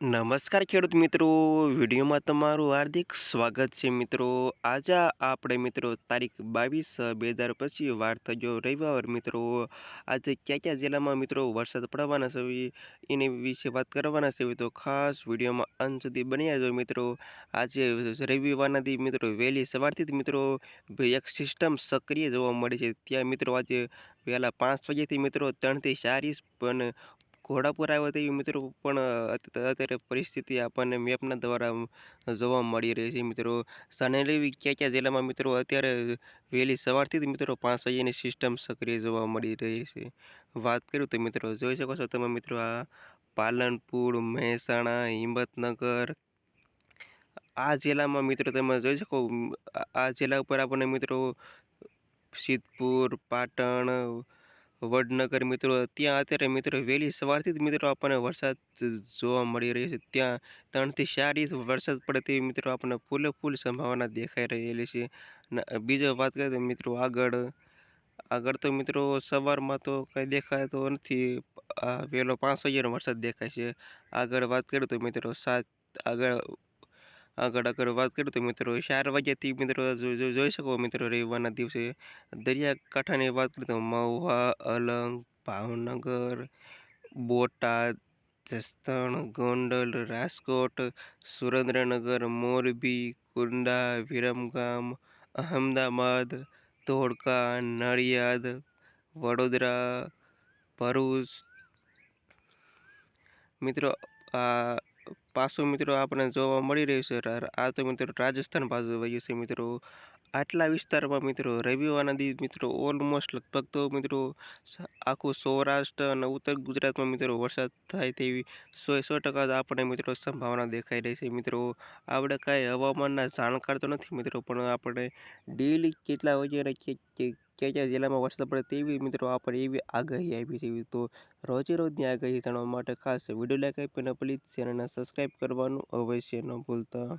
નમસ્કાર ખેડૂત મિત્રો. વિડીયોમાં તમારું હાર્દિક સ્વાગત છે મિત્રો. આજે આપણે મિત્રો તારીખ બાવીસ બે હજાર પછી વાર થયો રવિવાર મિત્રો. આજે ક્યાં ક્યાં જિલ્લામાં મિત્રો વરસાદ પડવાના છે એની વિશે વાત કરવાના છે તો ખાસ વિડીયોમાં અંત સુધી બન્યા જો મિત્રો. આજે રવિવારના દી મિત્રો વહેલી સવારથી જ મિત્રો એક સિસ્ટમ સક્રિય જોવા મળે છે. ત્યાં મિત્રો આજે વહેલા પાંચ વાગ્યાથી મિત્રો ત્રણથી ચાર પણ ઘોડાપુર આવ્યો તેવી મિત્રો પણ અત્યારે પરિસ્થિતિ આપણને મેપના દ્વારા જોવા મળી રહી છે. મિત્રો, સાનેલી ક્યાં ક્યાં જિલ્લામાં મિત્રો અત્યારે વહેલી સવારથી જ મિત્રો પાંચ વાગ્યાની સિસ્ટમ સક્રિય જોવા મળી રહી છે. વાત કરું તો મિત્રો જોઈ શકો છો તમે મિત્રો આ પાલનપુર, મહેસાણા, હિંમતનગર, આ જિલ્લામાં મિત્રો તમે જોઈ શકો આ જિલ્લા ઉપર આપણને મિત્રો સિદ્ધપુર, પાટણ વડનગર મિત્રો, ત્યાં અત્યારે મિત્રો વહેલી સવારથી જ મિત્રો આપણને વરસાદ જોવા મળી રહ્યો છે. ત્યાં ત્રણથી ચાર ઇંચ વરસાદ પડે તેવી મિત્રો આપણને ફૂલે ફૂલ સંભાવના દેખાઈ રહેલી છે. બીજો વાત કરીએ તો મિત્રો આગળ આગળ તો મિત્રો સવારમાં તો કંઈ દેખાય તો નથી વહેલો પાંચ વાગ્યાનો વરસાદ દેખાય છે. આગળ વાત કરું તો મિત્રો સાત, આગળ આગળ આગળ વાત કરું તો મિત્રો, ચાર વાગ્યાથી મિત્રો જોઈ શકો મિત્રો, રવિવારના દિવસે દરિયાકાંઠાની વાત કરીએ તો મહુવા, અલંગ, ભાવનગર, બોટાદ, જસદણ, ગોંડલ, રાજકોટ, સુરેન્દ્રનગર, મોરબી, કુંડા, વિરમગામ અહમદાબાદ ધોળકા, નડિયાદ, વડોદરા, ભરૂચ. મિત્રો, આ પાછું મિત્રો આપણે જોવા મળી રહ્યું છે. આ તો મિત્રો રાજસ્થાન બાજુ વયું છે મિત્રો. આટલા વિસ્તારમાં મિત્રો રવિવારના નદી મિત્રો ઓલમોસ્ટ લગભગ તો મિત્રો આખું સૌરાષ્ટ્ર અને ઉત્તર ગુજરાતમાં મિત્રો વરસાદ થાય તેવી સો સો ટકા આપણે મિત્રો સંભાવના દેખાઈ રહી છે. મિત્રો, આપણે કાંઈ હવામાનના જાણકાર તો નથી મિત્રો, પણ આપણે ડેલી કેટલા વાગે અને કયા કયા જિલ્લામાં વરસાદ પડે તેવી મિત્રો આપણે એવી આગાહી આવી છે. તો રોજે રોજની આગાહી જાણવા માટે ખાસ વીડિયો લાઈક આપીને પ્લીઝ ચેનલને સબસ્ક્રાઈબ કરવાનું અવશ્ય ન ભૂલતા.